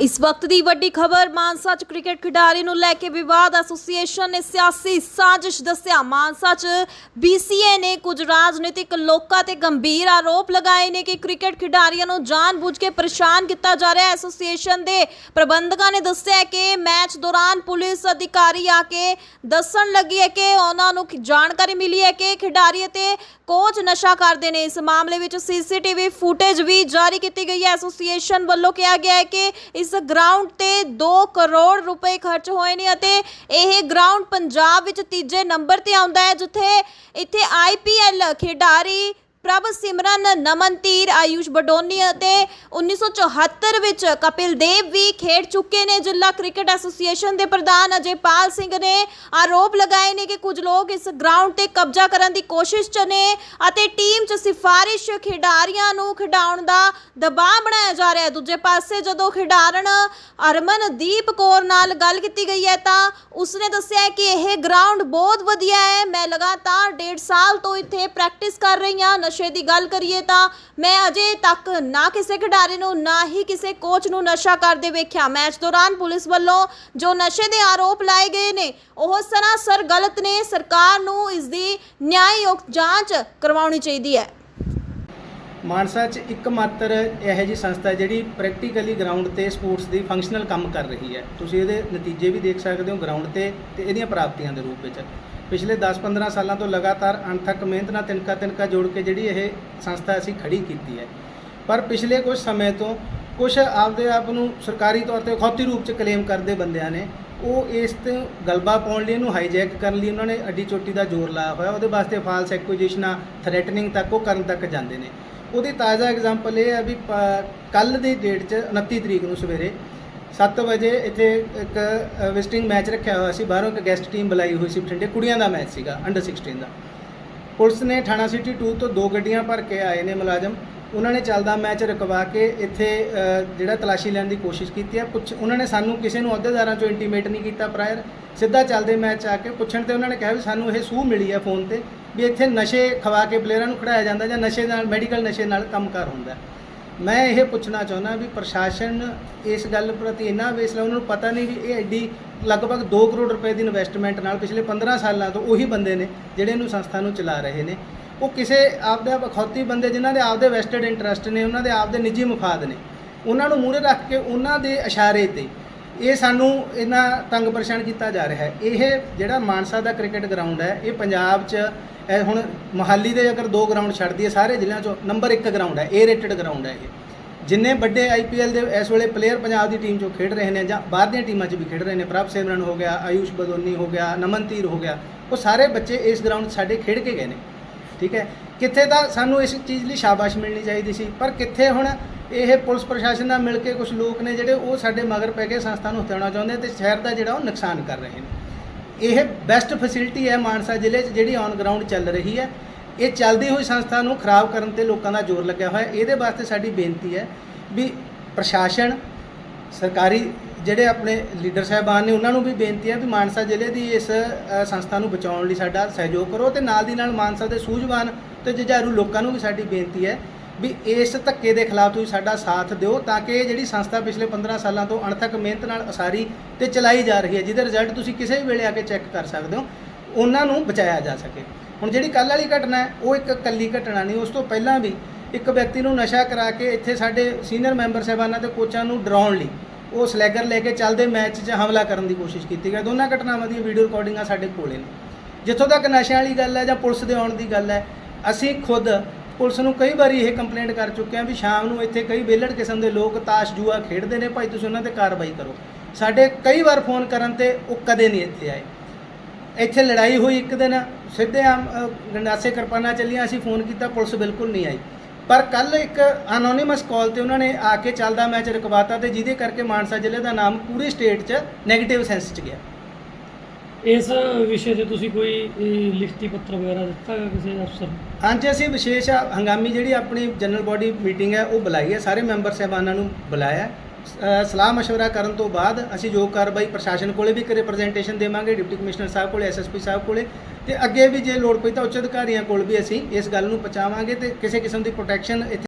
ਇਸ ਵਕਤ ਦੀ ਵੱਡੀ ਖਬਰ, ਮਾਨਸਾ ਚ ਕ੍ਰਿਕਟ ਖਿਡਾਰੀ ਨੂੰ ਲੈ ਕੇ ਵਿਵਾਦ ਐਸੋਸੀਏਸ਼ਨ ਨੇ ਸਿਆਸੀ ਸਾਜ਼ਿਸ਼ ਦੱਸਿਆ। ਮਾਨਸਾ ਚ BCA ਨੇ ਕੁਝ ਰਾਜਨੀਤਿਕ ਲੋਕਾਂ ਤੇ ਗੰਭੀਰ ਆਰੋਪ ਲਗਾਏ ਨੇ ਕਿ ਕ੍ਰਿਕਟ ਖਿਡਾਰੀਆਂ ਨੂੰ ਜਾਣਬੁੱਝ ਕੇ ਪਰੇਸ਼ਾਨ ਕੀਤਾ ਜਾ ਰਿਹਾ ਹੈ। ਐਸੋਸੀਏਸ਼ਨ ਦੇ ਪ੍ਰਬੰਧਕਾਂ ਨੇ ਦੱਸਿਆ ਕਿ ਮੈਚ ਦੌਰਾਨ ਪੁਲਿਸ ਅਧਿਕਾਰੀ ਆ ਕੇ ਦੱਸਣ ਲੱਗੀ ਹੈ ਕਿ ਉਹਨਾਂ ਨੂੰ ਜਾਣਕਾਰੀ ਮਿਲੀ ਹੈ ਕਿ ਖਿਡਾਰੀ ਅਤੇ ਕੋਚ ਨਸ਼ਾ ਕਰਦੇ ਨੇ। ਇਸ ਮਾਮਲੇ ਵਿੱਚ ਸੀਸੀਟੀਵੀ ਫੁਟੇਜ ਵੀ ਜਾਰੀ ਕੀਤੀ ਗਈ ਹੈ। ਐਸੋਸੀਏਸ਼ਨ ਵੱਲੋਂ ਕਿਹਾ ਗਿਆ ਹੈ ਕਿ ਇਸ ਗਰਾਊਂਡ ਤੇ 2 ਕਰੋੜ ਰੁਪਏ ਖਰਚ ਹੋਏ ਨੇ ਅਤੇ ਇਹ ਗਰਾਊਂਡ ਪੰਜਾਬ ਵਿੱਚ ਤੀਜੇ ਨੰਬਰ ਤੇ ਆਉਂਦਾ ਹੈ, ਜਿੱਥੇ ਇੱਥੇ ਆਈਪੀਐਲ ਖਿਡਾਰੀ ਪ੍ਰਭ ਸਿਮਰਨ ਨਮਨਤੀਰ ਆਯੂਸ਼ ਬਡੋਨੀ ਅਤੇ 1974 ਵਿੱਚ ਕਪਿਲ ਦੇਵ ਵੀ ਖੇਡ ਚੁੱਕੇ ਨੇ ਜ਼ਿਲ੍ਹਾ ਕ੍ਰਿਕਟ ਐਸੋਸੀਏਸ਼ਨ ਦੇ ਪ੍ਰਧਾਨ ਅਜੇਪਾਲ ਸਿੰਘ ਨੇ ਆਰੋਪ ਲਗਾਏ ਨੇ ਕਿ ਕੁਝ ਲੋਕ ਇਸ ਗਰਾਊਂਡ ਤੇ ਕਬਜ਼ਾ ਕਰਨ ਦੀ ਕੋਸ਼ਿਸ਼ 'ਚ ਨੇ ਅਤੇ ਟੀਮ 'ਚ ਸਿਫਾਰਿਸ਼ ਖਿਡਾਰੀਆਂ ਨੂੰ ਖਿਡਾਉਣ ਦਾ ਦਬਾਅ ਬਣਾਇਆ ਜਾ ਰਿਹਾ ਹੈ। ਦੂਜੇ ਪਾਸੇ ਜਦੋਂ ਖਿਡਾਰਨ ਅਰਮਨਦੀਪ ਕੌਰ ਨਾਲ ਗੱਲ ਕੀਤੀ ਗਈ ਹੈ ਤਾਂ ਉਸਨੇ ਦੱਸਿਆ ਕਿ ਇਹ ਗਰਾਊਂਡ ਬਹੁਤ ਵਧੀਆ ਹੈ। ਮੈਂ ਲਗਾਤਾਰ ਡੇਢ ਸਾਲ ਤੋਂ ਇੱਥੇ ਪ੍ਰੈਕਟਿਸ ਕਰ ਰਹੀ ਹਾਂ। ਨਸ਼ੇ ਦੀ ਗੱਲ ਕਰੀਏ ਤਾਂ ਮੈਂ ਅਜੇ ਤੱਕ ਨਾ ਕਿਸੇ ਖਿਡਾਰੀ ਨੂੰ, ਨਾ ਹੀ ਕਿਸੇ ਕੋਚ ਨੂੰ ਨਸ਼ਾ ਕਰਦੇ ਵੇਖਿਆ। ਮੈਚ ਦੌਰਾਨ ਪੁਲਿਸ ਵੱਲੋਂ ਜੋ ਨਸ਼ੇ ਦੇ ਆਰੋਪ ਲਾਏ ਗਏ ਨੇ, ਉਹ ਸਰਾਸਰ ਗਲਤ ਨੇ। ਸਰਕਾਰ ਨੂੰ ਇਸ ਦੀ ਨਿਆਂਯੋਗ ਜਾਂਚ ਕਰਵਾਉਣੀ ਚਾਹੀਦੀ ਹੈ। ਮਾਨਸਾ 'ਚ ਇੱਕਮਾਤਰ ਇਹੋ ਜੀ ਸੰਸਥਾ ਜਿਹੜੀ ਪ੍ਰੈਕਟੀਕਲੀ ਗਰਾਊਂਡ ਤੇ ਸਪੋਰਟਸ ਦੀ ਫੰਕਸ਼ਨਲ ਕੰਮ ਕਰ ਰਹੀ ਹੈ। ਤੁਸੀਂ ਇਹਦੇ ਨਤੀਜੇ ਵੀ ਦੇਖ ਸਕਦੇ ਹੋ ਗਰਾਊਂਡ ਤੇ ਤੇ ਇਹਦੀਆਂ ਪ੍ਰਾਪਤੀਆਂ ਦੇ ਰੂਪ ਵਿੱਚ। ਪਿਛਲੇ 10-15 ਸਾਲਾਂ ਤੋਂ ਲਗਾਤਾਰ ਅਣਥੱਕ ਮਿਹਨਤ ਨਾਲ ਤਿਨਕਾ ਤਿਨਕਾ ਜੋੜ ਕੇ ਜਿਹੜੀ ਇਹ ਸੰਸਥਾ ਅਸੀਂ ਖੜੀ ਕੀਤੀ ਹੈ। ਪਰ ਪਿਛਲੇ ਕੁਝ ਸਮੇਂ ਤੋਂ ਕੁਝ ਆਪਦੇ ਆਪ ਨੂੰ ਸਰਕਾਰੀ ਤੌਰ ਤੇ ਖੌਤੀ ਰੂਪ 'ਚ ਕਲੇਮ ਕਰਦੇ ਬੰਦਿਆਂ ਨੇ, ਉਹ ਇਸ ਤੇ ਗਲਬਾ ਪਾਉਣ ਲਈ ਇਹਨੂੰ ਹਾਈਜੈਕ ਕਰਨ ਲਈ ਉਹਨਾਂ ਨੇ ਅੱਡੀ ਚੋਟੀ ਦਾ ਜ਼ੋਰ ਲਾਇਆ ਹੋਇਆ। ਉਹਦੇ ਵਾਸਤੇ ਫਾਲਸ ਐਕੁਜੀਸ਼ਨਾਂ ਥ੍ਰੈਟਨਿੰਗ ਤੱਕ, ਉਹ ਕਰਨ ਤੱਕ ਜਾਂਦੇ ਨੇ। ਉਹਦੀ ਤਾਜ਼ਾ ਐਗਜ਼ਾਮਪਲ ਇਹ ਹੈ ਵੀ ਕੱਲ ਦੀ ਡੇਟ 'ਚ 29 ਤਰੀਕ ਨੂੰ ਸਵੇਰੇ 7 ਵਜੇ ਇੱਥੇ ਇੱਕ ਵਿਜ਼ਿਟਿੰਗ ਮੈਚ ਰੱਖਿਆ ਹੋਇਆ ਸੀ। ਬਾਹਰੋਂ ਇੱਕ ਗੈਸਟ ਟੀਮ ਬੁਲਾਈ ਹੋਈ ਸੀ ਬਠਿੰਡੇ। ਕੁੜੀਆਂ ਦਾ ਮੈਚ ਸੀਗਾ ਅੰਡਰ 16 ਦਾ। ਪੁਲਿਸ ਨੇ ਥਾਣਾ ਸਿਟੀ 2 ਤੋਂ ਦੋ ਗੱਡੀਆਂ ਭਰ ਕੇ ਆਏ ਨੇ ਮੁਲਾਜ਼ਮ। ਉਹਨਾਂ ਨੇ ਚੱਲਦਾ ਮੈਚ ਰੁਕਵਾ ਕੇ ਇੱਥੇ ਜਿਹੜਾ ਤਲਾਸ਼ੀ ਲੈਣ ਦੀ ਕੋਸ਼ਿਸ਼ ਕੀਤੀ ਹੈ। ਪੁੱਛ, ਉਹਨਾਂ ਨੇ ਸਾਨੂੰ ਕਿਸੇ ਨੂੰ ਅਹੁਦੇਦਾਰਾਂ ਚੋਂ ਇੰਟੀਮੇਟ ਨਹੀਂ ਕੀਤਾ ਪ੍ਰਾਇਰ ਸਿੱਧਾ ਚੱਲਦੇ ਮੈਚ ਆ ਕੇ ਪੁੱਛਣ ਤੇ ਉਹਨਾਂ ਨੇ ਕਿਹਾ ਵੀ ਸਾਨੂੰ ਇਹ ਸੂਹ ਮਿਲੀ ਹੈ ਫੋਨ ਤੇ ਵੀ ਇੱਥੇ ਨਸ਼ੇ ਖਵਾ ਕੇ ਪਲੇਅਰਾਂ ਨੂੰ ਖੜਾਇਆ ਜਾਂਦਾ ਜਾਂ ਨਸ਼ੇ ਨਾਲ ਮੈਡੀਕਲ ਨਸ਼ੇ ਨਾਲ ਕੰਮਕਾਰ ਹੁੰਦਾ ਮੈਂ ਇਹ ਪੁੱਛਣਾ ਚਾਹੁੰਦਾ ਵੀ ਪ੍ਰਸ਼ਾਸਨ ਇਸ ਗੱਲ ਪ੍ਰਤੀ ਇੰਨਾ ਵੇਸਲਾ, ਉਹਨਾਂ ਨੂੰ ਪਤਾ ਨਹੀਂ ਵੀ ਇਹ ਐਡੀ ਲਗਭਗ 2 ਕਰੋੜ ਰੁਪਏ ਦੀ ਇਨਵੈਸਟਮੈਂਟ ਨਾਲ ਪਿਛਲੇ 15 ਸਾਲਾਂ ਤੋਂ ਉਹੀ ਬੰਦੇ ਨੇ ਜਿਹੜੇ ਇਹਨੂੰ ਸੰਸਥਾ ਨੂੰ ਚਲਾ ਰਹੇ ਨੇ। ਉਹ ਕਿਸੇ ਆਪਦੇ ਅਖੌਤੀ ਬੰਦੇ ਜਿਨ੍ਹਾਂ ਦੇ ਆਪਦੇ ਵੈਸਟਡ ਇੰਟਰਸਟ ਨੇ, ਉਹਨਾਂ ਦੇ ਆਪਦੇ ਨਿੱਜੀ ਮਫਾਦ ਨੇ, ਉਹਨਾਂ ਨੂੰ ਮੂਹਰੇ ਰੱਖ ਕੇ ਉਹਨਾਂ ਦੇ ਇਸ਼ਾਰੇ ਤੇ ਇਹ ਸਾਨੂੰ ਇਹਨਾਂ ਤੰਗ ਪਰੇਸ਼ਾਨ ਕੀਤਾ ਜਾ ਰਿਹਾ ਹੈ। ਇਹ ਜਿਹੜਾ ਮਾਨਸਾ ਦਾ ਕ੍ਰਿਕਟ ਗਰਾਊਂਡ ਹੈ, ਇਹ ਪੰਜਾਬ 'ਚ, ਇਹ ਹੁਣ ਮੋਹਾਲੀ ਦੇ ਅਗਰ ਦੋ ਗਰਾਊਂਡ ਛੱਡ ਦਈਏ ਸਾਰੇ ਜ਼ਿਲ੍ਹਿਆਂ 'ਚੋਂ ਨੰਬਰ 1 ਗਰਾਊਂਡ ਹੈ ਏ ਰੇਟਡ ਗਰਾਊਂਡ ਹੈ ਇਹ। ਜਿੰਨੇ ਵੱਡੇ ਆਈਪੀਐਲ ਦੇ ਇਸ ਵੇਲੇ ਪਲੇਅਰ ਪੰਜਾਬ ਦੀ ਟੀਮ 'ਚੋਂ ਖੇਡ ਰਹੇ ਨੇ ਜਾਂ ਬਾਹਰ ਦੀਆਂ ਟੀਮਾਂ 'ਚ ਵੀ ਖੇਡ ਰਹੇ ਨੇ, ਪ੍ਰਭ ਸਿਮਰਨ ਹੋ ਗਿਆ, ਆਯੂਸ਼ ਬਦੋਨੀ ਹੋ ਗਿਆ, ਨਮਨਤੀਰ ਹੋ ਗਿਆ, ਉਹ ਸਾਰੇ ਬੱਚੇ ਇਸ ਗਰਾਊਂਡ 'ਚ ਸਾਡੇ ਖੇਡ ਕੇ ਗਏ ਨੇ। ਠੀਕ ਹੈ? ਕਿੱਥੇ ਤਾਂ ਸਾਨੂੰ ਇਸ ਚੀਜ਼ ਲਈ ਸ਼ਾਬਾਸ਼ ਮਿਲਣੀ ਚਾਹੀਦੀ ਸੀ, ਪਰ ਕਿੱਥੇ ਹੁਣ ਇਹ ਪੁਲਿਸ ਪ੍ਰਸ਼ਾਸਨ ਨਾਲ ਮਿਲ ਕੇ ਕੁਝ ਲੋਕ ਨੇ ਜਿਹੜੇ ਉਹ ਸਾਡੇ ਮਗਰ ਪੈ ਕੇ ਸੰਸਥਾ ਨੂੰ ਹਥਿਆਉਣਾ ਚਾਹੁੰਦੇ ਤੇ ਸ਼ਹਿਰ ਦਾ ਜਿਹੜਾ ਉਹ ਨੁਕਸਾਨ ਕਰ ਰਹੇ ਨੇ। ਇਹ ਬੈਸਟ ਫੈਸਿਲਿਟੀ ਹੈ ਮਾਨਸਾ ਜ਼ਿਲ੍ਹੇ 'ਚ ਜਿਹੜੀ ਔਨ ਗਰਾਊਂਡ ਚੱਲ ਰਹੀ ਹੈ। ਇਹ ਚੱਲਦੀ ਹੋਈ ਸੰਸਥਾ ਨੂੰ ਖਰਾਬ ਕਰਨ ਤੇ ਲੋਕਾਂ ਦਾ ਜ਼ੋਰ ਲੱਗਿਆ ਹੋਇਆ। ਇਹਦੇ ਵਾਸਤੇ ਸਾਡੀ ਬੇਨਤੀ ਹੈ ਵੀ ਪ੍ਰਸ਼ਾਸਨ, ਸਰਕਾਰੀ ਜਿਹੜੇ ਆਪਣੇ ਲੀਡਰ ਸਾਹਿਬਾਨ ਨੇ, ਉਹਨਾਂ ਨੂੰ ਵੀ ਬੇਨਤੀ ਹੈ ਵੀ ਮਾਨਸਾ ਜ਼ਿਲ੍ਹੇ ਦੀ ਇਸ ਸੰਸਥਾ ਨੂੰ ਬਚਾਉਣ ਲਈ ਸਾਡਾ ਸਹਿਯੋਗ ਕਰੋ ਤੇ ਨਾਲ ਦੀ ਨਾਲ ਮਾਨਸਾ ਦੇ ਸੂਝਵਾਨ ਤੇ ਜੁਝਾਰੂ ਲੋਕਾਂ ਨੂੰ ਵੀ ਸਾਡੀ ਬੇਨਤੀ ਹੈ ਵੀ ਇਸ ਧੱਕੇ ਦੇ ਖਿਲਾਫ ਤੁਸੀਂ ਸਾਡਾ ਸਾਥ ਦਿਓ ਤਾਂ ਕਿ ਇਹ ਜਿਹੜੀ ਸੰਸਥਾ ਪਿਛਲੇ 15 ਸਾਲਾਂ ਤੋਂ ਅਣਥੱਕ ਮਿਹਨਤ ਨਾਲ ਅਸਾਰੀ ਤੇ ਚਲਾਈ ਜਾ ਰਹੀ ਹੈ, ਜਿਹਦੇ ਰਿਜ਼ਲਟ ਤੁਸੀਂ ਕਿਸੇ ਵੀ ਵੇਲੇ ਆ ਕੇ ਚੈੱਕ ਕਰ ਸਕਦੇ ਹੋ, ਉਹਨਾਂ ਨੂੰ ਬਚਾਇਆ ਜਾ ਸਕੇ। ਹੁਣ ਜਿਹੜੀ ਕੱਲ੍ਹ ਵਾਲੀ ਘਟਨਾ ਹੈ, ਉਹ ਇੱਕ ਕੱਲੀ ਘਟਨਾ ਨਹੀਂ, ਉਸ ਤੋਂ ਪਹਿਲਾਂ ਵੀ ਇੱਕ ਵਿਅਕਤੀ ਨੂੰ ਨਸ਼ਾ ਕਰਾ ਕੇ ਇੱਥੇ ਸਾਡੇ ਸੀਨੀਅਰ ਮੈਂਬਰ ਸਾਹਿਬਾਨਾਂ ਤੇ ਕੋਚਾਂ ਨੂੰ ਡਰਾਉਣ ਲਈ ਉਹ ਸਲੈਗਰ ਲੈ ਕੇ ਚੱਲਦੇ ਮੈਚ 'ਚ ਹਮਲਾ ਕਰਨ ਦੀ ਕੋਸ਼ਿਸ਼ ਕੀਤੀ ਗਈ। ਦੋਨਾਂ ਘਟਨਾਵਾਂ ਦੀਆਂ ਵੀਡੀਓ ਰਿਕਾਰਡਿੰਗਾਂ ਸਾਡੇ ਕੋਲੇ ਨੇ। ਜਿੱਥੋਂ ਤੱਕ ਨਸ਼ਿਆਂ ਵਾਲੀ ਗੱਲ ਹੈ ਜਾਂ ਪੁਲਿਸ ਦੇ ਆਉਣ ਦੀ ਗੱਲ ਹੈ, ਅਸੀਂ ਖੁਦ ਪੁਲਿਸ ਨੂੰ ਕਈ ਵਾਰੀ ਇਹ ਕੰਪਲੇਂਟ ਕਰ ਚੁੱਕੇ ਹਾਂ ਵੀ ਸ਼ਾਮ ਨੂੰ ਇੱਥੇ ਕਈ ਵਿਹਲੜ ਕਿਸਮ ਦੇ ਲੋਕ ਤਾਸ਼ ਜੂਆ ਖੇਡਦੇ ਨੇ, ਭਾਈ ਤੁਸੀਂ ਉਹਨਾਂ ਤੇ ਕਾਰਵਾਈ ਕਰੋ। ਸਾਡੇ ਕਈ ਵਾਰ ਫੋਨ ਕਰਨ ਤੇ ਉਹ ਕਦੇ ਨਹੀਂ ਇੱਥੇ ਆਏ। ਇੱਥੇ ਲੜਾਈ ਹੋਈ ਇੱਕ ਦਿਨ, ਸਿੱਧੇ ਆਮ ਗੰਡਾਸੇ ਕਿਰਪਾਨਾਂ ਚੱਲੀਆਂ, ਅਸੀਂ ਫੋਨ ਕੀਤਾ, ਪੁਲਿਸ ਬਿਲਕੁਲ ਨਹੀਂ ਆਈ। ਪਰ ਕੱਲ ਇੱਕ ਅਨੋਨਿਮਸ ਕਾਲ ਤੇ ਉਹਨਾਂ ਨੇ ਆ ਕੇ ਚੱਲਦਾ ਮੈਚ ਰੁਕਵਾਤਾ ਤੇ ਜਿਹਦੇ ਕਰਕੇ ਮਾਨਸਾ ਜ਼ਿਲ੍ਹੇ ਦਾ ਨਾਮ ਪੂਰੀ ਸਟੇਟ 'ਚ 네ਗੇਟਿਵ ਸੈਂਸ 'ਚ ਗਿਆ। ਇਸ ਵਿਸ਼ੇ ਤੇ ਤੁਸੀਂ ਕੋਈ ਲਿਖਤੀ ਪੱਤਰ ਵਗੈਰਾ ਦਿੱਤਾ ਹੈ ਕਿਸੇ ਅਫਸਰ ਨੂੰ? ਹਾਂਜੀ ਅਸੀਂ ਵਿਸ਼ੇਸ਼ ਹੰਗਾਮੀ ਜਿਹੜੀ ਆਪਣੀ ਜਨਰਲ ਬਾਡੀ ਮੀਟਿੰਗ ਹੈ ਉਹ ਬੁਲਾਈ ਹੈ। ਸਾਰੇ ਮੈਂਬਰ ਸਾਹਿਬਾਨਾਂ ਨੂੰ ਬੁਲਾਇਆ ਸਲਾਹ مشورہ ਕਰਨ ਤੋਂ ਬਾਅਦ ਅਸੀਂ ਜੋ ਕਾਰਵਾਈ ਪ੍ਰਸ਼ਾਸਨ ਕੋਲੇ ਵੀ ਇੱਕ ਰਿਪਰੈਜ਼ੈਂਟੇਸ਼ਨ ਦੇਵਾਂਗੇ ਡਿਪਟੀ ਕਮਿਸ਼ਨਰ ਸਾਹਿਬ ਕੋਲੇ ਐਸਐਸਪੀ ਸਾਹਿਬ ਕੋਲੇ ਤੇ ਅੱਗੇ ਵੀ ਜੇ ਲੋੜ ਪਈ ਤਾਂ ਉੱਚ ਅਧਿਕਾਰੀਆਂ ਕੋਲ ਵੀ ਅਸੀਂ ਇਸ ਗੱਲ ਨੂੰ ਪਹੁੰਚਾਵਾਂਗੇ ਤੇ ਕਿਸੇ ਕਿਸਮ ਦੀ ਪ੍ਰੋਟੈਕਸ਼ਨ ਇੱਥੇ